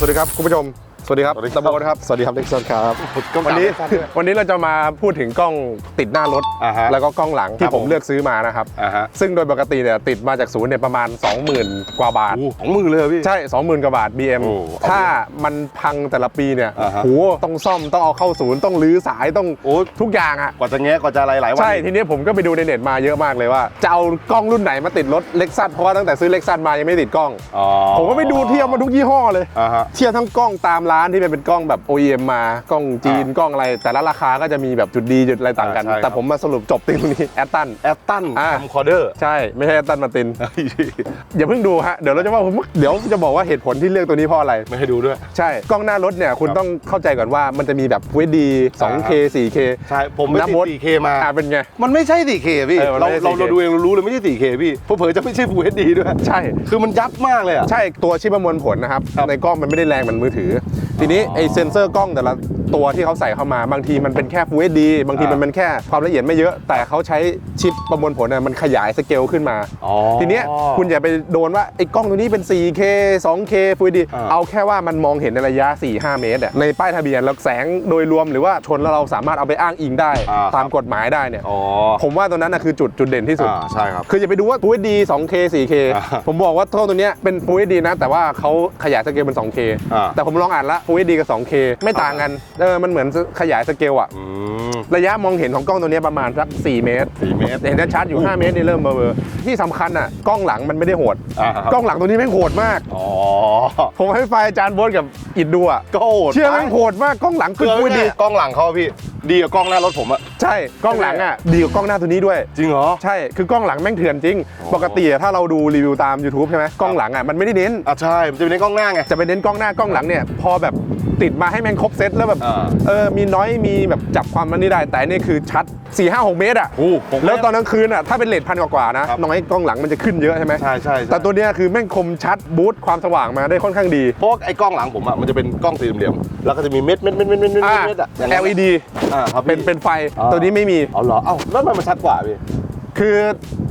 สวัสดีครับ คุณผู้ชม สวัสดีครับสวัสดีครับ ตะโบนครับ สวัสดีครับเด็กซอนครับกล้องวันนี้กลางด้วยวันนี้เราจะมาพูดถึงกล้องติดหน้ารถ อ่าฮะแล้วก็กล้องหลังคที่รับผผมมเลือกซื้อมานะครับ อ่าฮะ ซึ่งโดยปกติเนี่ยติดมาจากศูนย์เนี่ยประมาณ 20,000 กว่าบาทโอ้ของมือเลยเหรอพี่ ใช่ 20,000 กว่าบาท BM โอ้เอาถ้ามันพังแต่ละปีเนี่ยอ่าฮะ โหต้องซ่อมต้องเอาเข้าศูนย์ต้องรื้อสายต้องโอ้ทุกอย่างอะ กว่าจะแงะกว่าจะอะไรหลายวันใช่ ทีนี้ผมก็ไปดูในเน็ตมาเยอะมากเลยว่า จะเอากล้องรุ่นไหนมาติดรถเล็กซัสเพราะว่าตั้งแต่ซื้อเล็กซัสมายังไม่ติดกล้อง อ๋อผมก็ไปดูเทียบมาทุกยี่ห้อเลย อ่าฮะ เทียบทั้งกล้องตามร้านที่มันเป็นกล้องแบบ OEM มากล้องจีนอ่ากล้องอะไร แต่ละราคาก็จะมีแบบจุดดีจุดอะไรต่างกัน อ่าใช่ครับ แต่ผมมาสรุปจบตรงนี้แอตตัน แอตตันอ่า ทำคอร์เดอร์ ใช่ ไม่ใช่แอตตันมาติน อย่าเพิ่งดูฮะ เดี๋ยวเราจะว่าผมเดี๋ยวจะบอกว่าเหตุผลที่เลือกตัวนี้เพราะอะไร ไม่ให้ดูด้วย ใช่ กล้องหน้ารถเนี่ยคุณครับต้องเข้าใจก่อนว่ามันจะมีแบบ FD 2K 4K ใช่ผมไม่นับติดมด 4K มา อ่าเป็นไง มันไม่ใช่ 4K พี่เออมันเราไม่ใช่เรา 4K เราดูเองเรารู้เลยไม่ใช่ 4K พี่เพราะเผลอๆจะไม่ใช่ Full HD ด้วย ใช่ คือมันยับมากเลยอะ ใช่ตัวชิปประมวลผลนะครับครับในกล้องมันไม่ได้แรงเหมือนมือถือ ทีนี้ไอเซนเซอร์กล้องแต่ละตัวที่เขาใส่เข้ามาบางทีมันเป็นแค่ Full HD บางทีมันเป็นแค่ความละเอียดไม่เยอะ แต่เขาใช้ชิปประมวลผลน่ะมันขยายสเกลขึ้นมาอ๋อทีเนี้ยคุณอย่าไปโดนว่าไอ้กล้องตัวนี้เป็น 4K 2K Full HD อ่าเอาแค่ว่ามันมองเห็นในระยะ 4-5 เมตรอะในป้ายทะเบียนแล้วแสงโดยรวมหรือว่าชนแล้วเราสามารถเอาไปอ้างอิงได้อ่าตามกฎหมายได้เนี่ยอ๋อผมว่าตัวนั้นนะคือจุดจุดเด่นที่สุดอ่าใช่ครับคืออย่าไปดูว่า Full HD 2K 4K อ่าผมบอกว่าโทษตัวเนี้ยเป็น Full HD นะแต่ว่าเขาขยายสเกลเป็น 2K อ่าแต่ผมลองอ่านละ Full HD กับ 2K ไม่ต่างกัน เออ มันเหมือนขยายสเกลอะ อืม ระยะมองเห็นของกล้องตัวเนี้ยประมาณสัก 4 เมตร 4 เมตร เห็นชัดๆอยู่ 5 เมตรนี่เริ่มเบลอๆที่สำคัญอะกล้องหลังมันไม่ได้โหด อ่าครับ กล้องหลังตัวนี้แม่งโหดมาก อ๋อ ผมให้ไฟล์อาจารย์โบดกับอิดดูอะก็โหดเชื่อแม่งโหดมากกล้องหลังคืคืออพูพูดดดีดี กล้องหลังเขาอะพี่ ดีกว่ากล้องหน้ารถผมอะใช่กล้องหลังอะดีกว่ากล้องหน้าตัวนี้ด้วย จริงเหรอ ใช่ คือกล้องหลังแม่งเถื่อนจริงอ๋อปกติอะถ้าเราดูรีวิวตาม YouTube ใช่ไหมกล้องหลังอะมันไม่ได้เน้น อะใช่ มันจะเป็นในกล้องหน้าไง จะไปเน้นกล้องหน้ากล้องหลังเนี่ย พอแบบ ติดมาให้แม่งครบเซตแล้วแบบอ่าเออมีน้อยมีแบบจับความมันนี่ได้ แต่อันนี่คือชัด 4 5 6 เมตรอะโอ้หกเมตรแล้วตอนกลางคืนอะถ้าเป็นเลทพันกว่าๆนะครับน้อยกล้องหลังมันจะขึ้นเยอะใช่ไหมใช่ใช่ใช่แต่ตัวเนี้ยคือแม่งคมชัดบูตความสว่างมาได้ค่อนข้างดีเพราะว่าไอ้กล้องหลังผมอะมันจะเป็นกล้องสี่เหลี่ยมๆแล้วก็จะมีเม็ดเม็ดเม็ดเม็ดเม็ดเม็ดอ่าเม็ดอะอย่างนั้นอะ LED อ่าครับเป็นพี่เป็นไฟอ่าตัวนี้ไม่มีเอาเหรอเอ้าแล้วทำไมมันชัดกว่าพี่ คือ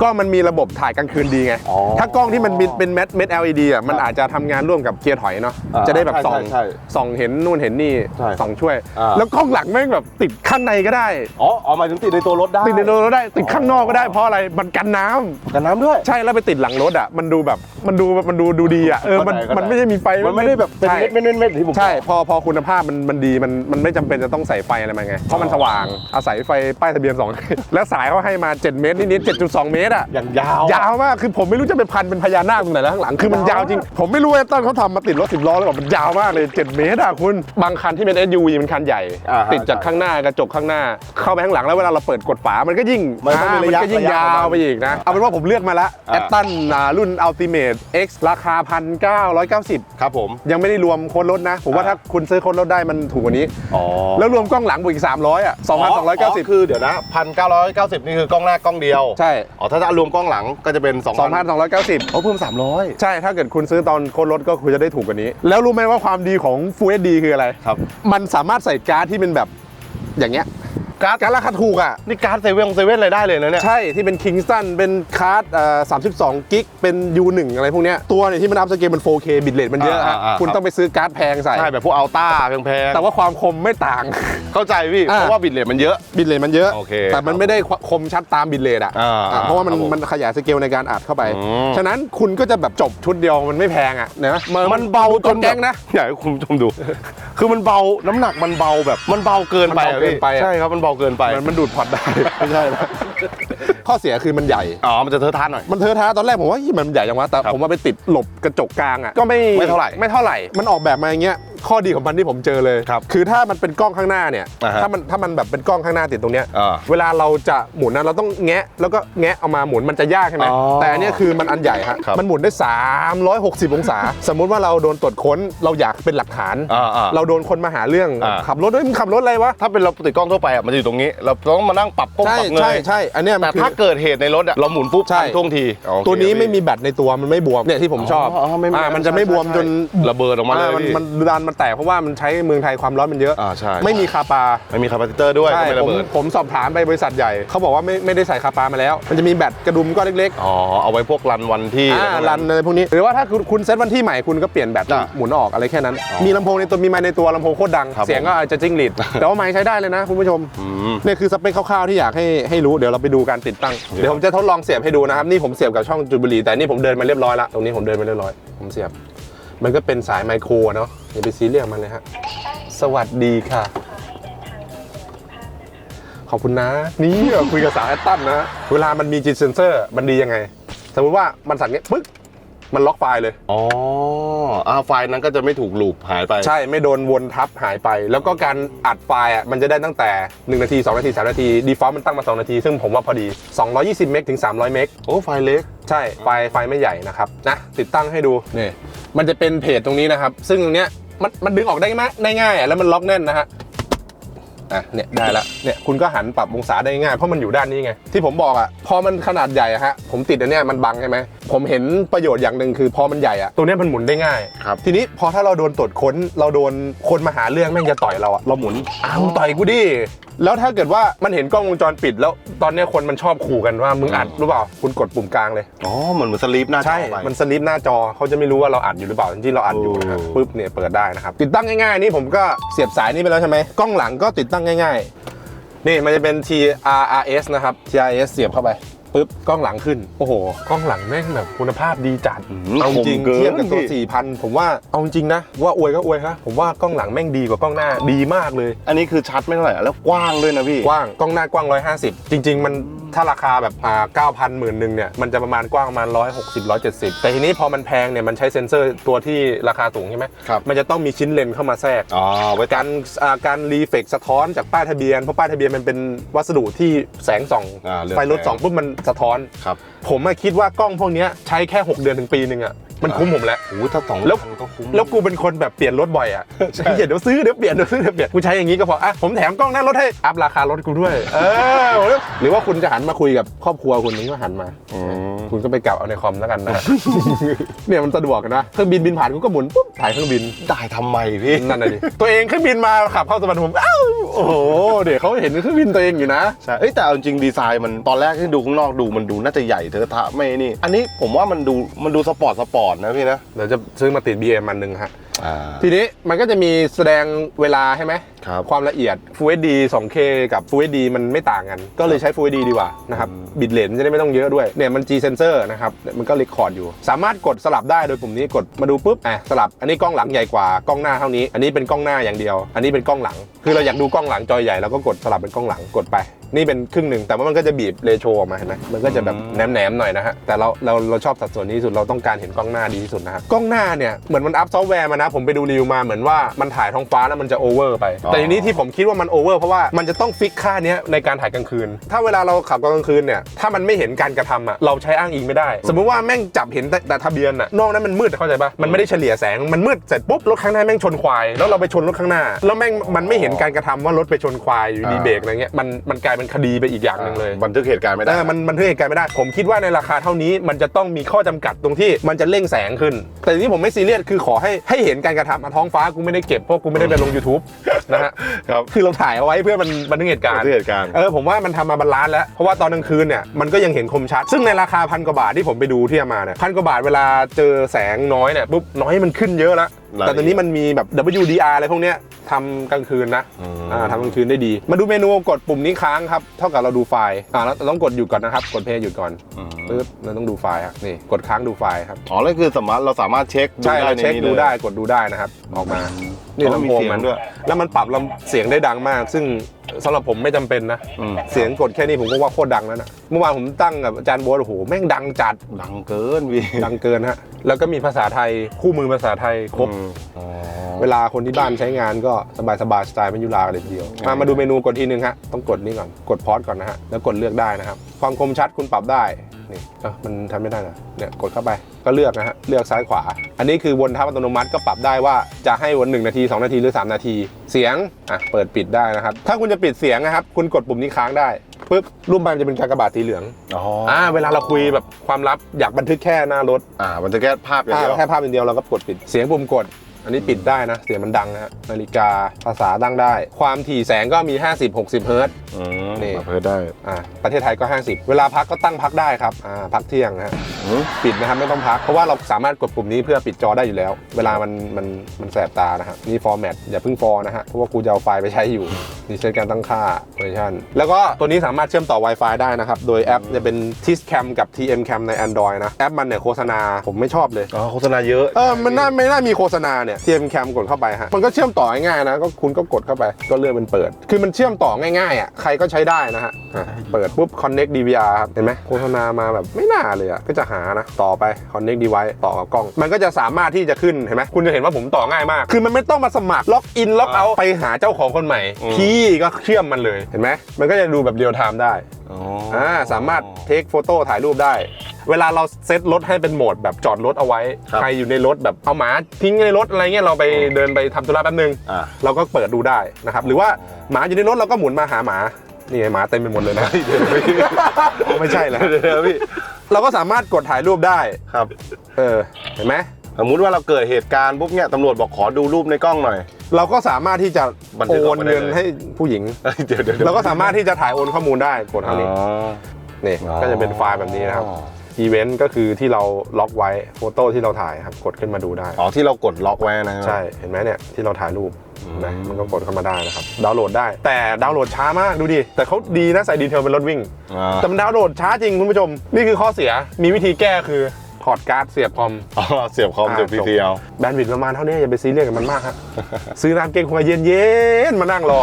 ก็มันมีระบบถ่ายกลางคืนดีไง อ๋อถ้ากล้องที่มันเป็นเป็นเม็ดเม็ด LED อะมันอาจจะทำงานร่วมกับเกียร์ถอยเนาะอ่าจะได้แบบใช่ส่องใช่ใช่ส่องเห็นนู่นเห็นนี่ใช่ส่องช่วย อ่า แล้วกล้องหลังแม่งแบบติดข้างในก็ได้ อ๋อเอาหมายถึงติดในตัวรถได้ติดในรถก็ได้ติดข้างนอกก็ได้เพราะอะไรมันกันน้ำกันน้ำด้วย ใช่แล้วไปติดหลังรถอะมันดูแบบมันดูมันดูดูดีอะเออมันเข้าใจมันไม่ได้มีไฟมันไม่ได้แบบเป็นใช่เม็ดเม็ดเม็ดเม็ดที่ผมใช่พอพอคุณภาพมันมันดีมันมันไม่จำเป็นจะต้องใส่ไฟอะไรมาไงเพราะมันสว่างอาศัยไฟป้ายทะเบียน2แล้วสายเขาให้มา 7 เมตรนิดๆ7.2 เมตรอะอย่างยาว ยาวมากคือผมไม่รู้จะไปพันเป็นพญานาคตรงไหนแล้วข้างหลังคือมันยาวจริง ผมไม่รู้ว่าตอนเขาทำมาติดรถสิบล้อแล้วแบบมันยาวมากเลย 7 เมตรอะคุณบางคันที่เป็น SUV มันคันใหญ่ อ่าฮะติดจากข้างหน้ากระจกข้างหน้า เข้าไปข้างหลังแล้วเวลาเราเปิดกดฝามันก็ยิ่งมันต้องมีระยะก็ยิ่งระยะยาของวมันไปอีกนะ เอาเป็นว่าผมเลือกมาละอ่า แอตตันรุ่น Ultimate X ราคา 1,990 ครับผม ยังไม่ได้รวมโค้ดลดนะ ผมว่าอ่า ถ้าคุณซื้อโค้ดลดได้มันถูกกว่านี้ อ๋อแล้วรวมกล้องหลังบวกอีก 300 อะ 2,290 คือเดี๋ยวนะพันเก้าร้อยเก้าสิบนี่คือกล้องหน้ากล้องเดียวใช่ อ๋อถ้าจะรวมกล้องหลังก็จะเป็นสองพัน2,290โอ้เพิ่มสามร้อยใช่ถ้าเกิดคุณซื้อตอนโค้ดลดก็คุณจะได้ถูกกว่านี้ แล้วรู้ไหมว่าความดีของ Full HD คืออะไร ครับ มันสามารถใส่การ์ดที่เป็นแบบอย่างเงี้ยการ์ดการ์ดราคาถูกอะ นี่การ์ดเซเว่นเซเว่นอะไรได้เลยนะเนี่ย ใช่ที่เป็น Kingston เป็นคาร์ดเอ่อ32กิกเป็น U1 อะไรพวกเนี้ยตัวเนี่ยที่มันอัพสเกลเป็น 4K บิตเรทมันเยอะอ่าฮะอ่าคุณครับต้องไปซื้อการ์ดแพงใส่ ใช่แบบพวกอัลต้าแพงๆแต่ว่าความคมไม่ต่างเข้าใจพี่ อ่า เพราะว่าบิตเรทมันเยอะ บิตเรทมันเยอะ โอเคแต่มันไม่ได้คมชัดตามบิตเรทอะอ่าอะเพราะว่ามันครับผมมันขยายสเกลในการอัดเข้าไป อืม ฉะนั้นคุณก็จะแบบจบชุดเดียวมันไม่แพงอะนะมันเบาจจนนแกแก๊งงนะนะ อยากให้คุณผู้ชมดู คือมันเบาน้ำหนักมันเบาแบบมันเบาเกินไปมันเบาเกินไปอะ ใช่ครับมันเบาเกินไป มันมันดูดพอร์ตได้ ไม่ใช่นะข้อเสียคือมันใหญ่ อ๋อ มันจะเทอะทานหน่อย มันเทอะท้าตอนแรกผมว่าเฮ้ยมันใหญ่จังวะแต่ครับผมว่าไปติดหลบกระจกกลางอะก็ไม่ไม่เท่าไหร่ ไม่เท่าไหร่ มันออกแบบมาอย่างเงี้ย ข้อดีของมันที่ผมเจอเลยครับคือถ้ามันเป็นกล้องข้างหน้าเนี่ยอ่าฮะถ้ามันถ้ามันแบบเป็นกล้องข้างหน้าติดตรงเนี้ยอ่าเวลาเราจะหมุนนะเราต้องแงะแล้วก็แงะเอามาหมุนมันจะยากใช่ไหมอ๋อแต่อันเนี้ยคือมันอันใหญ่ฮะครับมันหมุนได้ 360 องศา สมมุติว่าเราโดนตรวจค้นเราอยากเป็นหลักฐาน อ่าอ่าเราโดนคนมาหาเรื่องอ่า ขับรถเฮ้ยมึงขับรถอะไรวะถ้าเป็นเราติดกล้องทั่วไปอะมันจะอยู่ตรงนี้ เราต้องมานั่งปรับกล้องใช่ปรับเงใช่ยใช่อันเนี้ยมัแต่นคือ ถ้าเกิดเหตุในรถอะเราหมุนปุ๊บใช่ ทันท่วงทีโอเค ตัวนี้ไม่พี่มีแบตในตัวมันไม่บวมเนี่ยที่ผมชอบอ๋อไม่มีอ่ามันจะไม่บวมจนระเบิดออกมาเลยอ่มันพี่ มันดันมันแตกเพราะว่ามันใช้เมืองไทยความร้อนมันเยอะ อ่าใช่ไม่มีคาปาไม่มีคาปาซิเตอร์ด้วยใช่ก็ไม่ระผมเบิดผมสอบถามไปบริษัทใหญ่เขาบอกว่าไม่ไม่ได้ใส่คาปามาแล้ว มันจะมีแบตกระดุมก้อนเล็กอ๋อเอาไว้พวกรันวันที่ ๆอ่ารันอะไรพวกนี้ หรือว่าถ้าคุณคุณเซตวันที่ใหม่คุณก็เปลี่ยนแบตอะหมุนออกอะไรแค่นั้นอ๋อมีลำโพงในตัวมีไมค์ในตัวลำโพงโคตรดัง ครับเสียงก็อาจจะจิ้งหรีดแต่ว่าไมค์ใช้ได้เลยนะคุณผู้ชมอืมเนี่ยคือสเปคคร่าวๆที่อยากให้ให้รู้เดี๋ยวเราไปดูการติดตั้งเดี๋ยวผมจะทดลองเสียบให้ดูนะครับนี่ผมเสียบกับช่องจุลบุรีแต่นี่ผมเดินมาเรียบร้อยละตรงนี้ผมเดินมาเรียบร้อยผมเสียบ มันก็เป็นสายไมโครเนาะอย่าไปซีเรียสมันเลยฮะ สวัสดีค่ะ ขอบคุณนะ นี่คุยกับสาวแอตตันนะ เวลามันมีจิตเซนเซอร์ มันดียังไง สมมติว่ามันสั่งเงี้ยปึ๊ก มันล็อกไฟล์เลย อ๋ออ่าไฟล์นั้นก็จะไม่ถูกลูปหายไป ใช่ไม่โดนวนทับหายไป แล้วก็การอัดไฟล์อะมันจะได้ตั้งแต่ 1 นาที 2 นาที 3 นาที ดีฟอลต์มันตั้งมา 2 นาที ซึ่งผมว่าพอดี 220 เมกถึง 300 เมกโอ้ไฟล์เล็ก ใช่ไฟล์ไฟล์ไม่ใหญ่นะครับนะติดตั้งให้ดูนี่มันจะเป็นเพจตรงนี้นะครับ ซึ่งตรงเนี้ยมันมันดึงออกได้ไหมได้ง่ายอะแล้วมันล็อกแน่นนะฮะ อะเนี่ยได้ละเนี่ยคุณก็หันปรับองศาได้ง่ายเพราะมันอยู่ด้านนี้ไง ที่ผมบอกอะพอมันขนาดใหญ่อะฮะผมติดอันเนี้ยมันบังใช่ไหมผมเห็นประโยชน์อย่างหนึ่งคือพอมันใหญ่อะตัวเนี้ยมันหมุนได้ง่าย ครับ ทีนี้พอถ้าเราโดนตรวจค้นเราโดนคนมาหาเรื่องแม่งจะต่อยเราอะเราหมุนอ้าวมึงต่อยกูดิ แล้วถ้าเกิดว่ามันเห็นกล้องวงจรปิด แล้วตอนเนี้ยคนมันชอบขู่กันว่ามึงอัดหรือเปล่าคุณกดปุ่มกลางเลย อ๋อเหมือนเหมือนสลีปหน้าจอใช่ ไป มันสลิปหน้าจอเขาจะไม่รู้ว่าเราอัดอยู่หรือเปล่าจริงๆเราอัดอยู่นะครับโอ้ ปุ๊บเนี่ยเปิดได้นะครับ ติดตั้งง่ายๆ นี่ผมก็เสียบสายนี่ไปแล้วใช่ไหมกล้องหลังก็ติดตั้งง่าย ๆ นี่มันจะเป็น TRRS นะครับ TRS เสียบเข้าไป ปุ๊บกล้องหลังขึ้น โอ้โห กล้องหลังแม่งแบบคุณภาพดีจัดมเอาจริงคมกิน เทียบกับตัวพี่4,000 ผมว่าเอาจริงนะ ว่าอวยก็อวยครับผมว่ากล้องหลังแม่งดีกว่ากล้องหน้าดีมากเลย อันนี้คือชัดไม่เท่าไหร่แล้วกว้างด้วยนะพี่ กว้างกล้องหน้ากว้าง 150 จริง ๆ มัน ถ้าราคาแบบอ่า9,000หมื่นหนึ่งเนี่ยมันจะประมาณกว้างประมาณ 160 170 แต่ทีนี้พอมันแพงเนี่ยมันใช้เซ็นเซอร์ตัวที่ราคาสูงใช่ไหมครับมันจะต้องมีชิ้นเลนส์เข้ามาแทรกอ๋อไว้ตัดการอ่าการรีเฟกสะท้อนจากป้ายทะเบียนเพราะป้ายทะเบียนมันเป็นวัสดุที่แสงส่องอ่าเรืองไฟรถแสงส่องปุ๊บมันสะท้อนครับผมอะคิดว่ากล้องพวกเนี้ยใช้แค่ 6 เดือนถึงปีหนึ่งอะ มันคุ้มผมแล้ว โอ้โหถ้าสองแล้วพันก็คุ้ม แล้วกูเป็นคนแบบเปลี่ยนรถบ่อยอะใช่ เดี๋ยวซื้อเดี๋ยวเปลี่ยนเดี๋ยวซื้อเดี๋ยวเปลี่ยนกูใช้อย่างนี้ก็พออะผมแถมกล้องหน้ารถให้อัพราคารถกูด้วย เออหรือว่าคุณจะหันมาคุยกับครอบครัวคุณนี้ก็หันมา อืมคุณก็ไปเก่าเอาในคอมแล้วกันนะ เนี่ยมันสะดวกนะเครื่องบินบินผ่านกูก็หมุนปุ๊บถ่ายเครื่องบิน ได้ทำไมพี่ นั่นน่ะดิตัวเองเครื่องบินมาขับเข้าสวรรค์ผมอ้าวโอ้โหเดี๋ยวเขาเห็นเครื่องบินตัวเองอยู่นะ ใช่เอ้ยแต่เอาจริงดีไซน์มันตอนแรกที่ดูข้างนอกดูมันดูน่าจะใหญ่เทอะทะไม่นี่ อันนี้ผมว่ามันดูมันดูสปอร์ตสปอร์ตนะพี่นะ เดี๋ยวจะซื้อมาติด BM มันหนึ่งฮะ อ่า ทีนี้มันก็จะมีแสดงเวลาใช่ไหมครับ ความละเอียด Full HD 2K กับ Full HD มันไม่ต่างกัน ก็เลยใช้ Full HD ดีกว่านะครับอืมบิตเรทจะได้ไม่ต้องเยอะด้วยเนี่ยมัน G sensor นะครับเนี่ยมันก็เรคคอร์ดอยู่ สามารถกดสลับได้โดยปุ่มนี้กดมาดูปุ๊บอะสลับอันนี้กล้องหลังใหญ่กว่ากล้องหน้าเท่านี้ อันนี้เป็นกล้องหน้าอย่างเดียว อันนี้เป็นกล้องหลัง คือเราอยากดูกล้องหลังจอใหญ่เราก็กดสลับเป็นกล้องหลังกดไป นี่เป็นครึ่งหนึ่งแต่ว่ามันก็จะบีบเรโชออกมาเห็นไหมมันก็จะแบบแหนมๆหน่อยนะฮะแต่เราเราเราชอบสัดส่วนนี้ที่สุดเราต้องการเห็นกล้องหน้าดีที่สุดนะครับกล้องหน้าเนี่ยเหมือนมันอัพซอฟต์แวร์มานะผมไปดูรีวิวมาเหมือนว่ามันถ่ายท้องฟ้าแล้วมันจะโอเวอร์ไปอ๋อแต่ทีนี้ที่ผมคิดว่ามันโอเวอร์เพราะว่ามันจะต้องฟิกค่าเนี้ยในการถ่ายกลางคืน ถ้าเวลาเราขับกลางคืนเนี่ยถ้ามันไม่เห็นการกระทำอะเราใช้อ้างอิงไม่ได้ สมมุติว่าแม่งจับเห็นแต่แต่ทะเบียนอะนอกนั้นมันมืดเข้าใจปะมันไม่ได้เฉลี่ยแสงมันมืดเสร็จปุ๊บรถข้างหน้าแม่งชนควายแล้วเราไปชนรถข้างหน้า แล้วแม่งมันไม่เห็นการกระทำว่ารถไปชนควายอยู่ดีอ่าเบรกอะไรเงี้ยมันมันกลายเป็นคดีไปอีกอย่างหนึ่งเลยบันทึกเหตุการณ์ไม่ได้เออมันมันเทืเหตุการณ์ไม่ได้ ผมคิดว่าในราคาเท่านี้มันจะต้องมีข้อจำกัดตรงที่มันจะเร่งแสงขึ้น แต่ที่ผมไม่ซีเรียสคือขอให้ให้เห็นการกระทำอะท้องฟ้ากูไม่ได้เก็บเพราะกูไม่ได้ไปลง YouTube นะฮะครับคือเราถ่ายเอาไว้เพื่อมันบันทึกเหตุการบัณ์นทึกเหตุการณ์เออผมว่ามันทำมาบาลานซ์แล้ว เพราะว่าตอนกลางคืนเนี่ยมันก็ยังเห็นคมชัด ซึ่งในราคาพันกว่าบาทที่ผมไปดูที่เอามาเนี่ยพันกว่าบาทเวลาเจอแสงน้อยเนี่ยปุ๊บน้อยมันขึ้นเยอะแล้ว รายละเอียดแต่ตอนนี้มันมีแบบ WDR อะไรพวกเนี้ยทำกลางคืนนะอืมอ่าทำกลางคืนได้ดี มาดูเมนูกดปุ่มนี้ค้างครับ เท่ากับเราดูไฟล์อ่าแล้วเราต้องกดหยุดก่อนนะครับ กดเพย์หยุดก่อนอืมปึ๊บเราต้องดูไฟล์ครับนี่กดค้างดูไฟล์ครับอ๋อแล้วคือสามารถเราสามารถเช็คใช่ได้เราในเช็คนี้ดูเลยได้กดดูได้นะครับออกมา นี่อ๋อลำมีโพงเสียงมันด้วย แล้วมันปรับลำเสียงได้ดังมาก ซึ่งสำหรับผมไม่จำเป็นนะ อืม เสียงกดแค่นี้ผมก็ว่าโคตรดังแล้วนะเมื่อวานผมตั้งกับอาจารย์โบ๊ทโอ้โหแม่งดังจัด ดังเกินพี่ดังเกินฮะ แล้วก็มีภาษาไทยคู่มือภาษาไทยครบ อืมอ๋อ เวลาคนที่บ้านใช้งานก็สบายสบายๆสไตล์ไม่ยุลากันเลยทีเดียวมามาดูเมนูกดทีนึงฮะต้องกดนี่ก่อนกดพอสก่อนนะฮะแล้วกดเลือกได้นะครับความคมชัดคุณปรับได้นี่เอ้ามันทำไม่ได้นะเนี่ยกดเข้าไปก็เลือกนะฮะเลือกซ้ายขวา อันนี้คือวนทับอัตโนมัติก็ปรับได้ว่าจะให้วน1นาที 2 นาทีหรือ 3 นาที เสียงอะเปิดปิดได้นะครับ ถ้าคุณจะปิดเสียงนะครับ คุณกดปุ่มนี้ค้างได้ปุ๊บรูปมันจะเป็นกากบาทสีเหลืองอ๋ออ่าเวลาเราคุยแบบความลับอยากบันทึกแค่หน้ารถอ่ามันจะแค่ภาพอย่างภาพเดียวแค่ภาพเป็นเดียวเราก็กดปิดเสียงปุ่มกด อันนี้ปิดได้นะ เสียงมันดังนะฮะนาฬิกาภาษาตั้งได้ ความถี่แสงก็มี 50 60เฮิร์ตซ์ อืมนี่ มาเพิ่มได้อ่าประเทศไทยก็ 50 เวลาพักก็ตั้งพักได้ครับอ่าพักเที่ยงนะฮะอืมปิดนะครับไม่ต้องพัก เพราะว่าเราสามารถกดปุ่มนี้เพื่อปิดจอได้อยู่แล้ว เวลามันมันมันแสบตานะฮะนี่ฟอร์แมตอย่าเพิ่งฟอร์นะฮะเพราะว่ากูจะเอาไฟล์ไปใช้อยู่นี่เซตการตั้งค่าเวอร์ชันแล้วก็ตัวนี้สามารถเชื่อมต่อ Wi-Fi ได้นะครับโดยแอปจะเป็น TisCam กับ TM Cam ใน Android นะแอปมันเนี่ยโฆษณาผมไม่ชอบเลย อ๋อโฆษณาเยอะเออมันน่าไม่น่ามีโฆษณาเนี่ย TM Cam กดเข้าไปฮะมันก็เชื่อมต่อง่ายๆนะก็คุณก็กดเข้าไปก็เลื่อนเป็นเปิด คือมันเชื่อมต่อง่ายๆอะใครก็ใช้ได้นะฮะอะเปิดปุ๊บ Connect DVR ครับเห็นไหมโฆษณามาแบบไม่น่าเลยอะก็จะหานะต่อไป Connect Device ต่อกับกล้อง มันก็จะสามารถที่จะขึ้นเห็นไหมคุณจะเห็นว่าผมต่อง่ายมาก คือมันไม่ต้องมาสมัครล็อกอินล็อกเอาไปหาเจ้าของคนใหม่ อืม พี่ก็เชื่อมมันเลยเห็นไหมมันก็จะดูแบบเรียลไทม์ได้ อ๋ออ่าสามารถเทคโฟโต้ถ่ายรูปได้ เวลาเราเซตรถให้เป็นโหมดแบบจอดรถเอาไว้ใครอยู่ในรถแบบเอาหมาทิ้งในรถอะไรเงี้ยเราไปเดินไปทำธุระแป๊บนึง อ่า เราก็เปิดดูได้นะครับ หรือว่าหมาอยู่ในรถเราก็หมุนมาหาหมา นี่ไงหมาเต็มไปหมดเลยนะ ไม่ใช่แล้วเดี๋ยวพี่เราก็สามารถกดถ่ายรูปได้ ครับเออ เห็นไหม สมมุติว่าเราเกิดเหตุการณ์ปุ๊บเนี่ยตำรวจบอกขอดูรูปในกล้องหน่อย เราก็สามารถที่จะบันทึโอกออกนมาได้เงินเลยให้ผู้หญิง เอ้ยเดี๋ยวเดี๋ยวดี๋ยวเราก็สามารถที่จะถ่ายโอนข้อมูลได้กดอ๋เท่านี้อนี่ ก็จะเป็นไฟล์แบบนี้นะครับอี เวนต์ก็คือที่เราล็อกไว้โฟโต้ที่เราถ่ายครับกดขึ้นมาดูได้อ๋อที่เรากดล็อกไว้นะใช่เห็นไหมเนี่ยที่เราถ่ายรูปอืมเห็นไหมมันก็กดเข้ามาได้นะครับดาวน์โหลดได้ แต่ดาวน์โหลดช้ามากดูดิแต่เขาดีนะใส่ดีเทลเป็นรถวิ่งอ่าแต่มันดาวน์โหลดช้าจริงคุณผู้ชม นี่คือข้อเสียมีวิธีแก้คือถอดการ์ดเสียบคอมอ๋อเสียบคอมอ่าเสียบพีทีเอาแบนด์วิดต์ประมาณเท่านี้อย่าไปซีเรียสกับมันมากครับซื้อน้ำเก๊กฮวยเย็นๆมานั่งรอ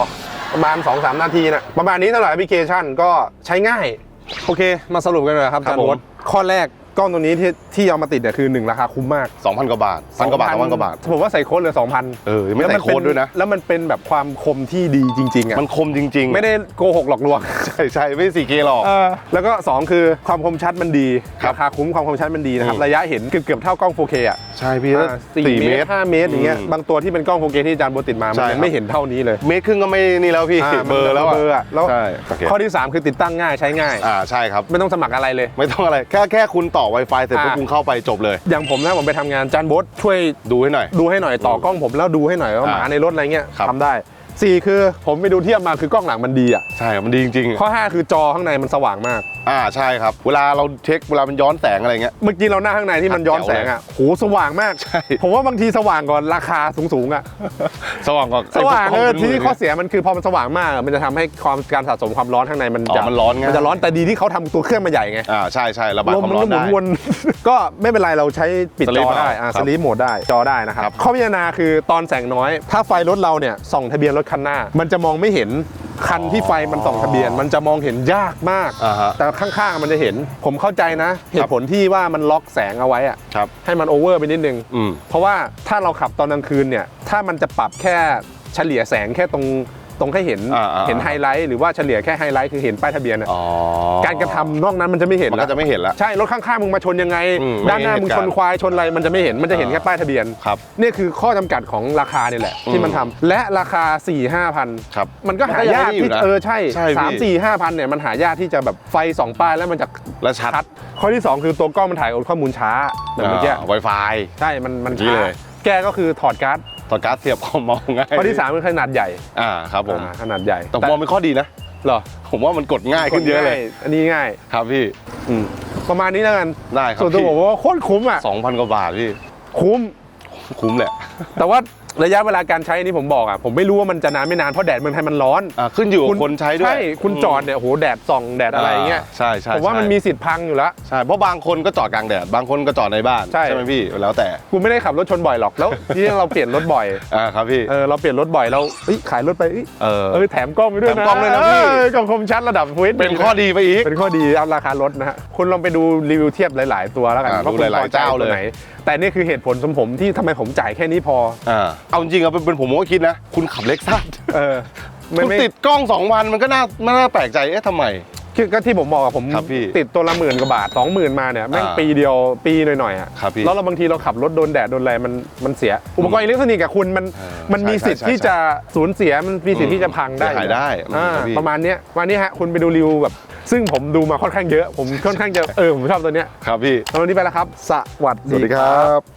ประมาณ 2-3 นาทีนะประมาณนี้สำหรับแอปพลิเคชันก็ใช้ง่าย โอเค มาสรุปกันเลยครับครับอาจารย์ผมโบ๊ท ข้อแรก กล้องตัวนี้ที่ที่เอามาติดเนี่ยคือ1ราคาคุ้มมาก2,000กว่าบาทพันกว่าบาทสองพันกว่าบาท ผมว่าใส่โค้ดเหลือ2,000เออไม่ใส่โค้ดด้วยนะ แล้วมันเป็นแบบความคมที่ดีจริงๆอะมันคมจริง ๆ ไม่ได้โกหกหลอกลวง ใช่ใช่ไม่สี่เกหรอก เออแล้วก็ 2 คือความคมชัดมันดีครับราคาคุ้มความคมชัดมันดีนะครับอืม ระยะเห็นเกือบเกือบๆเท่ากล้อง 4K อะใช่พี่อ่าสี่สี่เมเมตตร รห้าเมตรอย่างเงี้ยอืมบางตัวที่เป็นกล้อง 4K ที่อาจารย์โบติดมามันใช่ยังไม่เห็นเท่านี้เลยเมตรครึ่งก็ไม่นี่แล้วพี่อ่าเบอร์แล้วเบอร์อะแล้วใช่โอเคข้อที่ 3 คือติดตั้งง่ายใช้ง่าย อ่าใช่ครับ ไม่ต้องสมัครอะไรเลย ไม่ต้องอะไร แค่แค่คุณต่อ Wi-Fi เสร็จปุ๊บอ่าคุณเข้าไปจบเลย อย่างผมนะผมไปทำงานอาจานโบทช่วยดูให้หน่อย ดูให้หน่อยต่อกล้องผมแล้วดูให้หน่อยว่าหมาอ่าในรถอะไรเงี้ยครับ ทำได้ สี่คือผมไปดูเทียบมาคือกล้องหลังมันดีอะ ใช่มันดีจริงข้อ 5 คือจอข้างในมันสว่างมากๆอ่าใช่ครับ เวลาเราเช็คเวลามันย้อนแสงอะไรเงี้ย เมื่อกี้เราหน้าข้างในที่มันย้อนแสงอะโหสว่างมาก ใช่ ผมว่าบางทีสว่างก่อนราคาสูงๆอะ สว่างกว่าสว่างไอ้เอพวอกกทีนี้มืข้อเสียมันคือพอมันสว่างมากอะมันจะทำให้ความการสะสมความร้อนข้างในมันอ๋อจะมันร้อนง่ายมันจะร้อนแต่ดีที่เขาทำตัวเครื่องมาใหญ่ไงอ่าใช่ใช่ระบายลมความมันร้อก็นหมุได้ นวน ก็ไม่เป็นไรเราใช้ปิดจ Sleep อได้อ่าครัสบลีปโหมดได้จอได้นะครับครับข้อพิจารณาคือตอนแสงน้อย ถ้าไฟรถเราเนี่ยส่องทะเบียนรถคันหน้า มันจะมองไม่เห็นคันที่ไฟมันส่องทะเบียน มันจะมองเห็นยากมาก อ่าฮะแต่ข้างๆมันจะเห็น ผมเข้าใจนะ เหตุผลที่ว่ามันล็อกแสงเอาไว้อะครับให้มันโอเวอร์ไปนิดนึง อืม เพราะว่าถ้าเราขับตอนกลางคืนเนี่ย ถ้ามันจะปรับแค่เฉลี่ยแสงแค่ตรง ตรงแค่เห็นอ่าอ่า เห็นไฮไลท์หรือว่าเฉลี่ยแค่ไฮไลท์คือเห็นป้ายทะเบียนอะอ๋อการกระทำนอกนั้นมันจะไม่เห็นมันแล้ก็วจะไม่เห็นละ ใช่รถข้างๆมึงมาชนยังไง อืมด้านหน้าไม่มึงเห็นชนควายชนอะไรมันจะไม่เห็นมันจะเห็นอ่า แค่ป้ายทะเบียน ครับเนี่ยคือข้อจำกัดของราคานี่แหละ ที่มันทำและราคา 4 5 0 0 0 ครับมันก็หายากมันก็ยังไม่อยู่ที่นะเออใช่ใช่พี่ สามสี่ห้าพันเนี่ยมันหายากที่จะแบบไฟสองป้ายแล้วมันจะแล้วชัดชัด ข้อที่ 2 คือตัวกล้องมันถ่ายข้อมูลช้าแบบเมื่อกี้ ไวไฟ ใช่ มันมันเมื่อกี้ช้าเลย แก้ก็คือถอดการ์ด ต่อการ์ดเสียบคอมมองง่ายข้อที่3คือขนาดใหญ่อ่าครับผมอ่าขนาดใหญ่แต่ผมมองเป็นข้อดีนะเหรอผมว่ามันกดง่ายขึ้นเยอะเลยง่อันนี้ง่ายครับพี่อืมประมาณนี้แล้วกันได้ครับส่วนตัวพี่ผมว่าโคตรคุ้มอะสองพันกว่าบาทพี่คุ้มคุ้มแหละ แต่ว่า ระยะเวลาการใช้นี่ผมบอกอะผมไม่รู้ว่ามันจะนานไม่นานเพราะแดดเมืองไทยมันร้อนอ่าขึ้นอยู่กับคนใช้ด้วยใช่คุณจอดเนี่ยโหแดดส่องแดดอะไรเงี้ยใช่ใช่ผมว่ามันใช่มีสิทธิ์พังอยู่แล้วใช่เพราะบางคนก็จอดกลางแดดบางคนก็จอดในบ้านใช่ไหมพี่แล้วแต่กูไม่ได้ขับรถชนบ่อยหรอกแล้วที่เราเปลี่ยนรถบ่อยอ่าครับพี่เออเราเปลี่ยนรถบ่อยเราเอ้ยขายรถไปเอ้ยเออเออแถมกล้องไปด้วยนะแถมกล้องด้วยนะพี่เออกล้องคมชัดระดับเวทเป็นข้อดีไปอีกเป็นข้อดีเอาราคารถนะฮะคุณลองไปดูรีวิวเทียบหลาย ๆ ตัวแล้วกันอ่าว่าดูคุณหลายๆพอใจเจ้าเลยตัวไหนแต่นี่คือเหตุผลสมผมที่ทำไมผมจ่ายแค่นี้พออ่าเอาจริงๆอะเป็นเป็นผมก็คิดนะ คุณขับเล็กซัสเออไม่คุณไม่ติดกล้องสองวันมันก็น่าไม่น่าแปลกใจเอ๊ะทำไม คือก็ที่ผมบอกอะผมครับพี่ติดตัวละหมื่นกว่าบาทสองหมื่นมาเนี่ยแม่งอ่าปีเดียวปีหน่อยๆอะครับพี่แล้วเราบางทีเราขับรถโดนแดดโดนอะไรมันมันเสีย อุปกรณ์อิเล็กทรอนิกส์กับคุณมันเออมันมีใช่สิทธิ์ใช่ที่ใช่จะสูญเสียมันมีสิทธิ์อืมที่จะพังได้เสียหายได้อ่าครับพี่ ประมาณเนี้ยวันนี้ฮะคุณไปดูรีวิวแบบ ซึ่งผมดูมาค่อนข้างเยอะ ผมค่อนข้างจะเออผมชอบตัวเนี้ยครับพี่ ตอนนี้ไปแล้วครับ สวัสสวัสดีดีครับ